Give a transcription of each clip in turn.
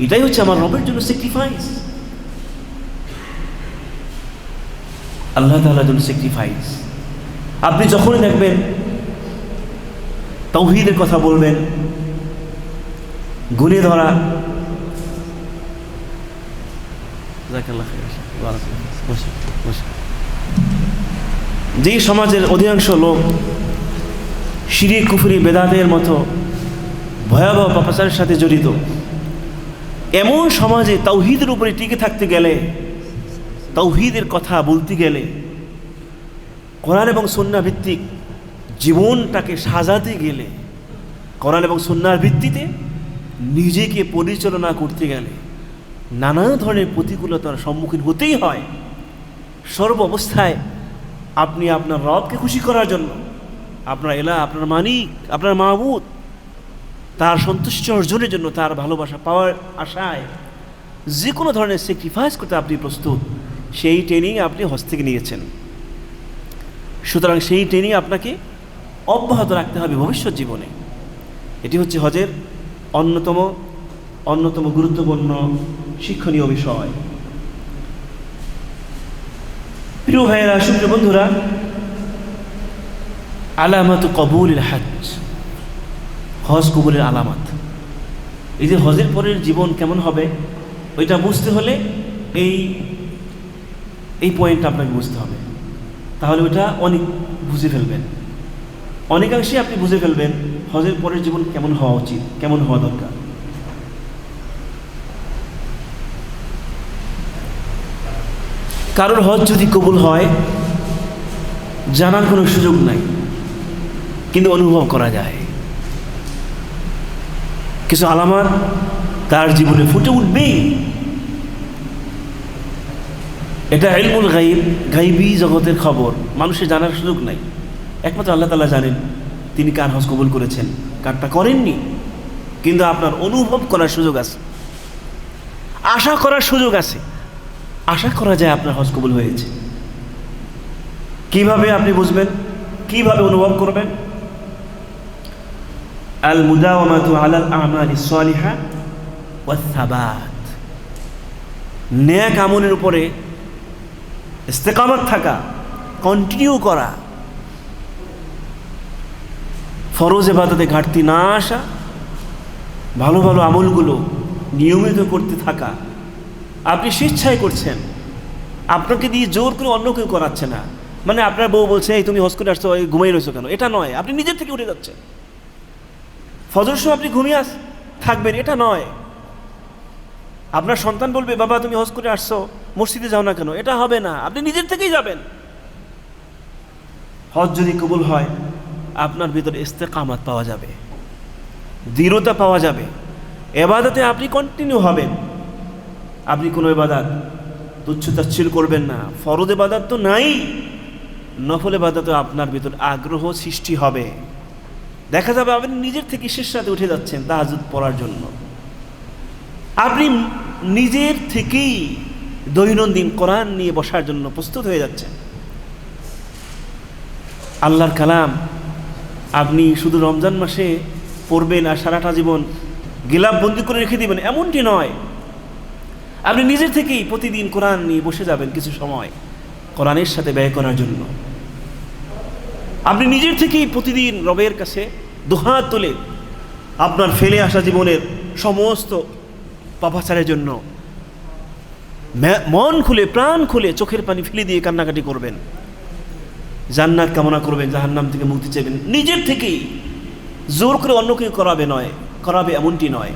এটাই হচ্ছে আমার রবের জন্য স্যাক্রিফাইস আল্লাহ তাআলার জন্য স্যাক্রিফাইস আপনি যখনই দেখবেন তৌহিদের কথা বলবেন, গুনে ধরা। যেই সমাজের অধিকাংশ লোক সিঁড়ি কুফুরি, বেদাতের মতো ভয়াবহ পাপাচারের সাথে জড়িত এমন সমাজে তৌহিদের উপরে টিকে থাকতে গেলে তৌহিদের কথা বলতে গেলে, কোরআন এবং সন্না ভিত্তিক জীবনটাকে সাজাতে গেলে, কোরআন এবং সন্ন্যার ভিত্তিতে নিজেকে পরিচালনা করতে গেলে নানা ধরনের প্রতিকূলতার সম্মুখীন হতেই হয়। সর্ব অবস্থায় আপনি আপনার রবকে খুশি করার জন্য, আপনার এলা আপনার মানিক আপনার মাহবুদ তার সন্তুষ্টি অর্জনের জন্য তার ভালোবাসা পাওয়ার আশায় যে কোনো ধরনের স্যাক্রিফাইস করতে আপনি প্রস্তুত, সেই ট্রেনিং আপনি হজ থেকে নিয়েছেন। সুতরাং সেই ট্রেনিং আপনাকে অব্যাহত রাখতে হবে ভবিষ্যৎ জীবনে। এটি হচ্ছে হজের অন্যতম অন্যতম গুরুত্বপূর্ণ শিক্ষণীয় বিষয়। প্রিয় ভাইয়েরা, সুপ্রিয় বন্ধুরা, আলামাত কবুল হাজ। হজ কবুলের আলামাত। এই যে হজের পরের জীবন কেমন হবে, ওইটা বুঝতে হলে এই এই পয়েন্টটা আপনাকে বুঝতে হবে। তাহলে ওইটা অনেক বুঝে ফেলবেন। অনেকাংশে আপনি বুঝে ফেলবেন হজের পরের জীবন কেমন হওয়া উচিত, কেমন হওয়া দরকার। কারোর হজ যদি কবুল হয়, জানার কোনো সুযোগ নাই, কিন্তু অনুভব করা যায়। কিছু আলামাত, তার জীবনে ফুটে উঠবেই। এটা এলমুল গাইব গাইবি জগতের খবর, মানুষের জানার সুযোগ নাই। একমাত্র আল্লাহ তালা জানেন তিনি কার হজ কবুল করেছেন, কারটা করেননি, কিন্তু আপনার অনুভব করার সুযোগ আছে। আশা করার সুযোগ আছে। আশা করা যায় আপনার হজ কবুল হয়েছে। কীভাবে আপনি বুঝবেন? কীভাবে অনুভব করবেন? আল মুদাওয়ামাতু আলাল আমালি সালিহা ওয়াস সাবাত। নেক আমলের উপরে ইস্তেকামত থাকা কন্টিনিউ করা, ফরজ এবাদতে ঘাটতি না আসা, ভালো ভালো আমলগুলো নিয়মিত করতে থাকা, আপনি স্বেচ্ছায় করছেন, আপনাকে দিয়ে জোর করে অন্য কেউ করাচ্ছে না। মানে আপনার বউ বলছে, এই তুমি হজ করে আসছো ঘুমাই রয়েছো কেন? এটা নয়, আপনি নিজের থেকে উঠে যাচ্ছেন। ফজর সময় আপনি ঘুমিয়ে আস, থাকবেন, এটা নয়। আপনার সন্তান বলবে, বাবা, তুমি হজ করে আসছো, মসজিদে যাও না কেন? এটা হবে না, আপনি নিজের থেকেই যাবেন। হজ যদি কবুল হয়, আপনার ভিতরে ইস্তেকামাত পাওয়া যাবে, দৃঢ়তা পাওয়া যাবে, এবাদাতে আপনি কন্টিনিউ হবেন। আপনি কোনো এবাদাত তুচ্ছ তাচ্ছিল করবেন না ফরদ এবাদাত তো নাই, নফল এবাদাতে আপনার ভিতর আগ্রহ সৃষ্টি হবে। দেখা যাবে আপনি নিজের থেকে শেষ রাতে উঠে যাচ্ছেন তাহাজুদ পড়ার জন্য। আপনি নিজের থেকেই দৈনন্দিন কোরআন নিয়ে বসার জন্য প্রস্তুত হয়ে যাচ্ছেন। আল্লাহর কালাম, আপনি শুধু রমজান মাসে পড়বেন আর সারাটা জীবন গিলাপ বন্দি করে রেখে দিবেন, এমনটি নয়। আপনি নিজের থেকেই প্রতিদিন কোরআন নিয়ে বসে যাবেন কিছু সময় কোরআনের সাথে ব্যয় করার জন্য। আপনি নিজের থেকেই প্রতিদিন রবের কাছে দুহাত তোলে আপনার ফেলে আসা জীবনের সমস্ত পাপাচারের জন্য মন খুলে, প্রাণ খুলে চোখের পানি ফেলে দিয়ে কান্নাকাটি করবেন। জান্নাত কামনা করবেন, জাহান্নাম থেকে মুক্তি চাইবেন নিজের থেকেই জোর করে অন্য কেউ করাবে নয়, করাবে এমনটি নয়।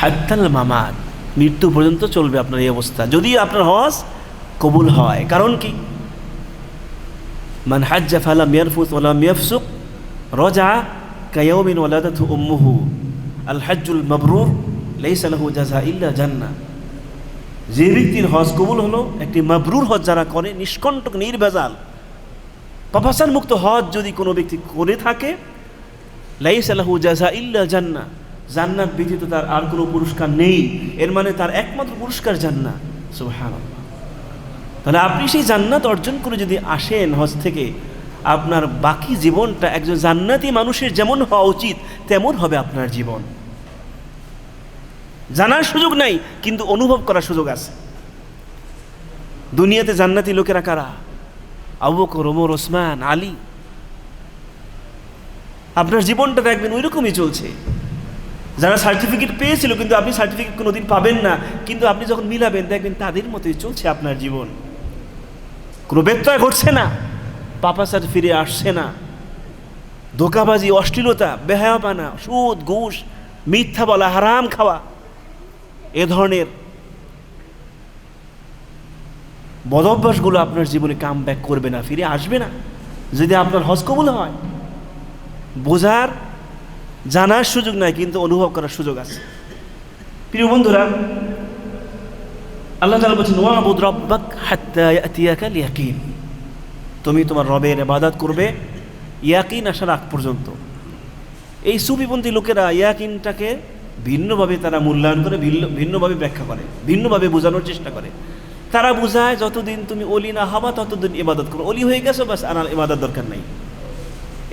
হাত্তাল মামাত, মৃত্যু পর্যন্ত চলবে আপনার এই অবস্থা। যদি আপনার হজ কবুল হয়, কারণ কি? মান হাজ্জা ফালাম ইয়ারফুস ওয়ালাম ইয়াফসুক রজা কায়াউমিন ওয়ালাদাতু উম্মুহু আল হাজ্জুল মাবরুর লাইসা জাযা ইল্লা জান্নাহ যে ব্যক্তির হজ কবুল হলো, একটি মাবরুর হজ যারা করে, নিষ্কণ্টক, নির্ভেজাল। পাপাসান মুক্ত হজ যদি কোনো ব্যক্তি করে থাকে লাইসা লাহু জাযা ইল্লা জান্না জান্নাত ব্যতীত তার আর কোনো পুরস্কার নেই। এর মানে তার একমাত্র পুরস্কার জান্নাত। সুবহানাল্লাহ। তাহলে আপনি সেই জান্নাত অর্জন করে যদি আসেন হজ থেকে, আপনার বাকি জীবনটা একজন জান্নাতি মানুষের যেমন হওয়া উচিত, তেমন হবে আপনার জীবন। জানার সুযোগ নাই, কিন্তু অনুভব করার সুযোগ আছে। দুনিয়াতে জান্নাতি লোকেরা কারা? আবু বকর, ওমর, ওসমান, আলী। আপনার জীবনটা দেখবেন ওই রকমই চলছে। যারা সার্টিফিকেট পেয়েছিল, কিন্তু আপনি সার্টিফিকেট কোনোদিন পাবেন না, কিন্তু আপনি যখন মিলাবেন, দেখবেন তাদের মতোই চলছে আপনার জীবন। কোনো ব্যত্যয় ঘটছে না। পাপাসার ফিরে আসছে না। ধোকাবাজি, অশ্লীলতা, বেহায়াপানা, সুদ, ঘুষ, মিথ্যা বলা, হারাম খাওয়া, এ ধরনের বদভ্যাসগুলো আপনার জীবনে কাম ব্যাক করবে না, ফিরে আসবে না। যদি আপনার হজ কবুল হয়, বোঝার, জানার সুযোগ নাই, কিন্তু অনুভব করার সুযোগ আছে। প্রিয় বন্ধুরা আল্লাহ তালা বলছেন, ওয়াবুদ রব্বাক হাত্তা ইয়াতিয়াকাল ইয়াকিন তুমি তোমার রবের ইবাদত করবে ইয়াকিন আসার আগ পর্যন্ত। এই সুবিপন্থী লোকেরা ইয়াকিনটাকে ভিন্নভাবে তারা মূল্যায়ন করে, ভিন্ন ভিন্নভাবে ব্যাখ্যা করে, ভিন্নভাবে বোঝানোর চেষ্টা করে। তারা বোঝায়, যতদিন তুমি অলি না হবা, ততদিন ইবাদত করো। অলি হয়ে গেছো, বাস, আর ইবাদত দরকার নেই।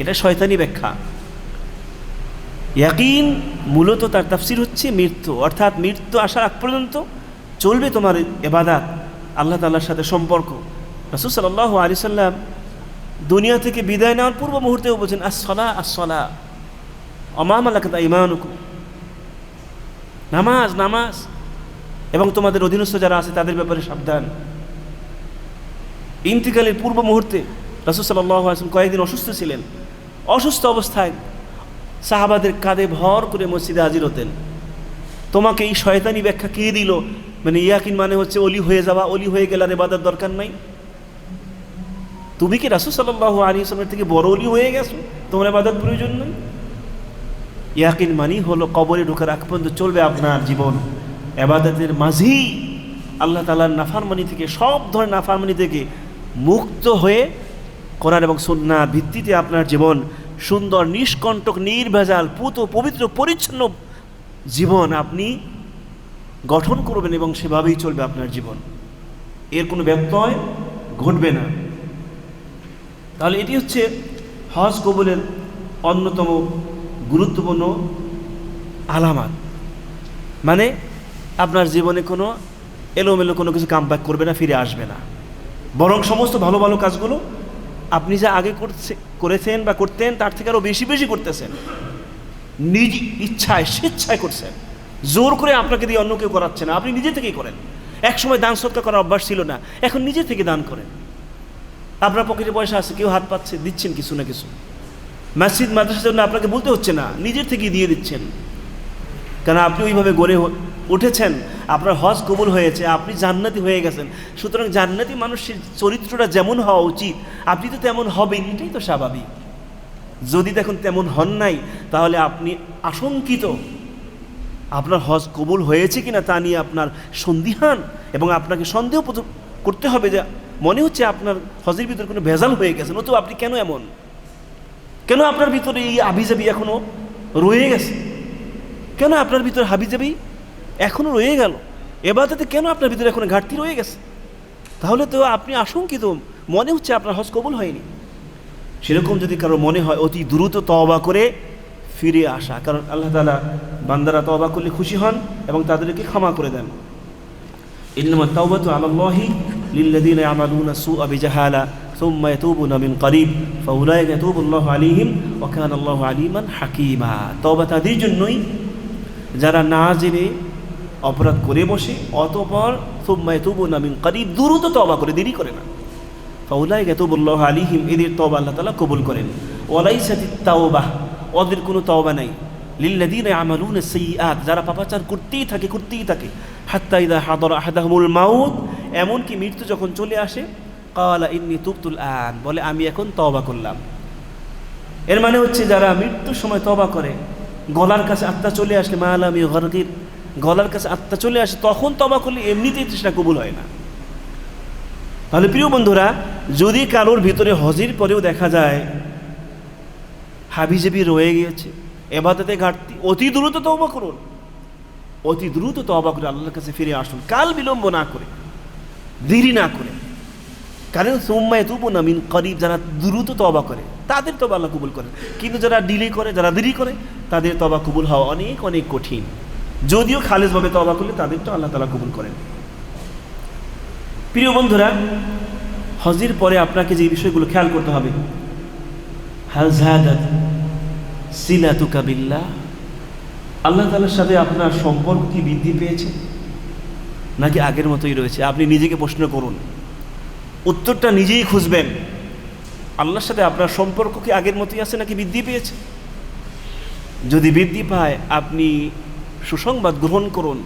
এটা শয়তানি ব্যাখ্যা। ইয়াকিন মূলত তার তাফসির হচ্ছে মৃত্যু, অর্থাৎ মৃত্যু আসার আগ পর্যন্ত চলবে তোমার এবাদাত, আল্লাহ তাল্লার সাথে সম্পর্ক। রসুল সাল্লাহ আলি সাল্লাম দুনিয়া থেকে বিদায় নেওয়ার পূর্ব মুহূর্তেও বলছেন আসলা আসলা অমাম আল্লাহ ইমানুকু নামাজ নামাজ। এবং তোমাদের অধীনস্থ যারা আছে, তাদের ব্যাপারে সাবধান। ইন্তিকালের পূর্ব মুহূর্তে রসুল সাল্লাহ আসলাম কয়েকদিন অসুস্থ ছিলেন। অসুস্থ অবস্থায় সাহাবাদের কাঁধে ভর করে মসজিদে হাজির হতেন। তোমাকে এই শয়তানি ব্যাখ্যা কে দিল? মানে ইয়াকিন মানে হচ্ছে অলি হয়ে যাওয়া, অলি হয়ে গেলে আর এবাদার দরকার নাই। তুমি কি রাসুল সাল্লাহ আলী আসলামের থেকে বড় অলি হয়ে গেছো? তোমার এবাদার প্রয়োজন নেই? ইয়াকিন মানি হলো কবরে ঢোকার আগ পর্যন্ত চলবে আপনার জীবন। এবাদতের মাঝেই আল্লাহ তালার নাফারমানি থেকে, সব ধরনের নাফারমানি থেকে মুক্ত হয়ে করার এবং সন্ন্যার ভিত্তিতে আপনার জীবন সুন্দর, নিষ্কণ্টক, নির্ভেজাল, পুত, পবিত্র, পরিচ্ছন্ন জীবন আপনি গঠন করবেন এবং সেভাবেই চলবে আপনার জীবন। এর কোনো ব্যত্যয় ঘটবে না। তাহলে এটি হচ্ছে হজ কবুলের অন্যতম গুরুত্বপূর্ণ আলামাত। মানে আপনার জীবনে কোনো এলোমেলো কোনো কিছু কাম ব্যাক করবে না, ফিরে আসবে না। বরং সমস্ত ভালো ভালো কাজগুলো আপনি যা আগে করছে করেছেন বা করতেন, তার থেকে আরও বেশি বেশি করতেছেন। নিজ ইচ্ছায়, স্বেচ্ছায় করছেন। জোর করে আপনাকে দিয়ে অন্য কেউ করাচ্ছে না। আপনি নিজে থেকেই করেন। একসময় দান সৎকার করার অভ্যাস ছিল না। এখন নিজে থেকে দান করেন। আপনার পকেটে পয়সা আছে, কেউ হাত পাচ্ছে, দিচ্ছেন কিছু না কিছু। মসজিদ, মাদ্রাসার জন্য আপনাকে বলতে হচ্ছে না নিজের থেকেই দিয়ে দিচ্ছেন। কারণ আপনি ওইভাবে গড়ে উঠেছেন? আপনার হজ কবুল হয়েছে, আপনি জান্নাতি হয়ে গেছেন। সুতরাং জান্নাতি মানুষের চরিত্রটা যেমন হওয়া উচিত, আপনি তো তেমন হবেন, এটাই তো স্বাভাবিক। যদি দেখুন তেমন হন নাই, তাহলে আপনি আশঙ্কিত। আপনার হজ কবুল হয়েছে কিনা তা নিয়ে আপনার সন্দিহান এবং আপনাকে সন্দেহ করতে হবে যে মনে হচ্ছে আপনার হজের ভিতরে কোনো ভেজাল হয়ে গেছে। নতুবা আপনি কেন এমন? কেন আপনার ভিতরে এই আবিজাবি এখনও রয়ে গেছে? কেন আপনার ভিতরে হাবিজাবি এখনও রয়ে গেল? এবাদাতে কেন আপনার ভিতরে এখনও ঘাটতি রয়ে গেছে? তাহলে তো আপনি আশঙ্কিত। মনে হচ্ছে আপনার হজ কবুল হয়নি। সেরকম যদি কারও মনে হয়, অতি দ্রুত তওবা করে ফিরে আসা কারণ আল্লাহ তালা বান্দারা তওবা করলে খুশি হন এবং তাদেরকে ক্ষমা করে দেন ইন্নামা তাওবাতু আলাল্লাহি লিল্লাযীনা ইয়ামালুনা সুআ বিজাহালা ثم يتوبون من قريب فأولئك يتوب الله عليهم وكان الله عليما حكيما তওবা তাদের জন্যই যারা না জেনে অপরাধ করে বসে অতপর সুম্মায় তুবু নামিন করিব দ্রুত তবা করে দেরি করে না ফাউলাই গেতুবুল্লাহ আলিহিম এদের তবা আল্লাহ তালা কবুল করেন ওয়ালাই সাথে তাওবাহ ওদের কোনো তওবা নাই। লিল্লাদিন আমালুন সৈয়াত যারা পাপাচার করতেই থাকে করতেই থাকে। হাত্তা ইদা হাদর আহাদাহমুল মাউত, এমনকি মৃত্যু যখন চলে আসে কালা ইন্নি তুবতুল আন, বলে, আমি এখন তওবা করলাম। এর মানে হচ্ছে, যারা মৃত্যুর সময় তবা করে, গলার কাছে আত্মা চলে আসলে, মা আলামি গরগির গলার কাছে আত্মা চলে আসে, তখন তবা করলে এমনিতেই তৃষ্ণা কবুল হয় না। তাহলে প্রিয় বন্ধুরা, যদি কারোর ভিতরে হজির পরেও দেখা যায় হাবিজেবি রয়ে গিয়েছে। এবাদতে ঘাটতি। অতি দ্রুত তবা করুন। অতি দ্রুত তবা করে আল্লাহর কাছে ফিরে আসুন। কাল বিলম্ব না করে, দেরি না করে। কারণ সোম্মায় তুবু না মিন করিব, যারা দ্রুত তবা করে, তাদের তবা আল্লাহ কবুল করেন কিন্তু যারা ডিলে করে, যারা দেরি করে, তাদের তবা কবুল হওয়া অনেক অনেক কঠিন। যদিও খালেজভাবে তবা করলে তাদের তো আল্লাহ তালা কবুল করেন। প্রিয় বন্ধুরা, হজের পরে আপনাকে যে বিষয়গুলো খেয়াল করতে হবে হাল জাহাদাত সিলাতুকা বিল্লাহ? আল্লাহ তালার সাথে আপনার সম্পর্ক কি বৃদ্ধি পেয়েছে? নাকি আগের মতোই রয়েছে? আপনি নিজেকে প্রশ্ন করুন। উত্তরটা নিজেই খুঁজবেন। আল্লাহর সাথে আপনার সম্পর্ক কি আগের মতোই আছে নাকি বৃদ্ধি পেয়েছে? যদি বৃদ্ধি পায়, আপনি সুসংবাদ গ্রহণ করুন,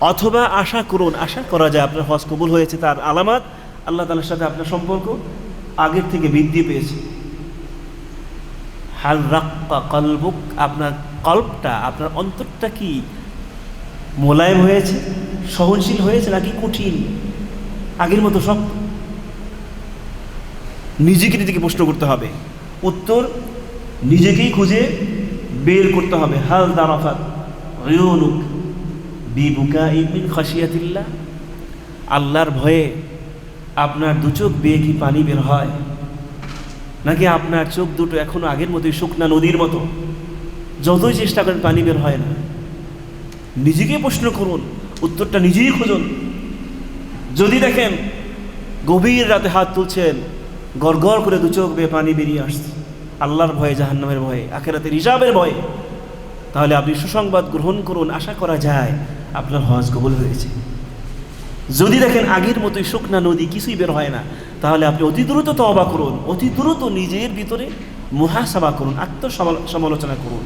অথবা আশা করুন, আশা করা যায় আপনার হজ কবুল হয়েছে, তার আলামাত আল্লাহ তালার সাথে আপনার সম্পর্ক আগের থেকে বৃদ্ধি পেয়েছে। হাল রাক্কা কলবুক, আপনার কল্পটা, আপনার অন্তরটা কি মোলায়েম হয়েছে, সহনশীল হয়েছে নাকি কঠিন, আগের মতো সব নিজেকে নিজেকে প্রশ্ন করতে হবে। উত্তর, নিজেকেই খুঁজে বের করতে হবে। হাল দারাফাত রিয়নুক বিবুকা ইমিন খাসিয়াতিল্লাহ আল্লাহর ভয়ে আপনার দু চোখ বেয়ে কি পানি বের হয়? নাকি আপনার চোখ দুটো এখনও আগের মতোই শুকনা নদীর মতো? যতই চেষ্টা করেন পানি বের হয় না। নিজেকে প্রশ্ন করুন, উত্তরটা নিজেই খুঁজুন। যদি দেখেন গভীর রাতে হাত তুলছেন গড় করে দু চোখ বেয়ে পানি বেরিয়ে আসছে। আল্লাহর ভয়ে, জাহান্নামের ভয়ে, আখেরাতের হিসাবের ভয়ে। তাহলে আপনি সুসংবাদ গ্রহণ করুন, আশা করা যায় আপনার হজ কবুল হয়েছে। যদি দেখেন আগের মতোই শুকনা নদী কিছুই বের হয় না তাহলে আপনি অতি দ্রুত তবা করুন অতি দ্রুত নিজের ভিতরে মহাসভা করুন আত্মসমালোচনা করুন।